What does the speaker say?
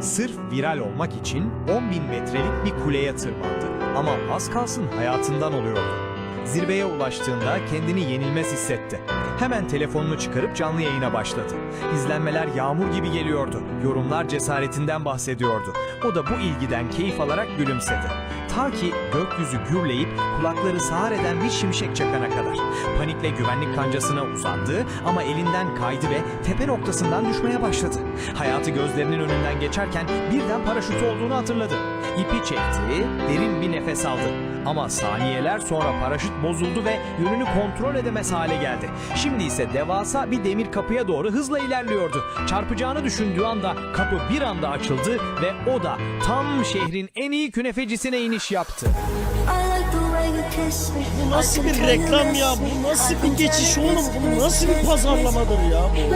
Sırf viral olmak için 10 bin metrelik bir kuleye tırmandı. Ama az kalsın hayatından oluyordu. Zirveye ulaştığında kendini yenilmez hissetti. Hemen telefonunu çıkarıp canlı yayına başladı. İzlenmeler yağmur gibi geliyordu. Yorumlar cesaretinden bahsediyordu. O da bu ilgiden keyif alarak gülümsedi. Ta ki gökyüzü gürleyip kulakları sağır eden bir şimşek çakana kadar. Panikle güvenlik kancasına uzandı ama elinden kaydı ve tepe noktasından düşmeye başladı. Hayatı gözlerinin önünden geçerken birden paraşüt olduğunu hatırladı. İpi çekti, derin bir nefes aldı. Ama saniyeler sonra paraşüt bozuldu ve yönünü kontrol edemez hale geldi. Şimdi ise devasa bir demir kapıya doğru hızla ilerliyordu. Çarpacağını düşündüğü anda kapı bir anda açıldı ve o da tam şehrin en iyi künefecisine iniş yaptı. Bu nasıl bir reklam ya? Bu nasıl bir geçiş oğlum? Bu nasıl bir pazarlamadır ya bu?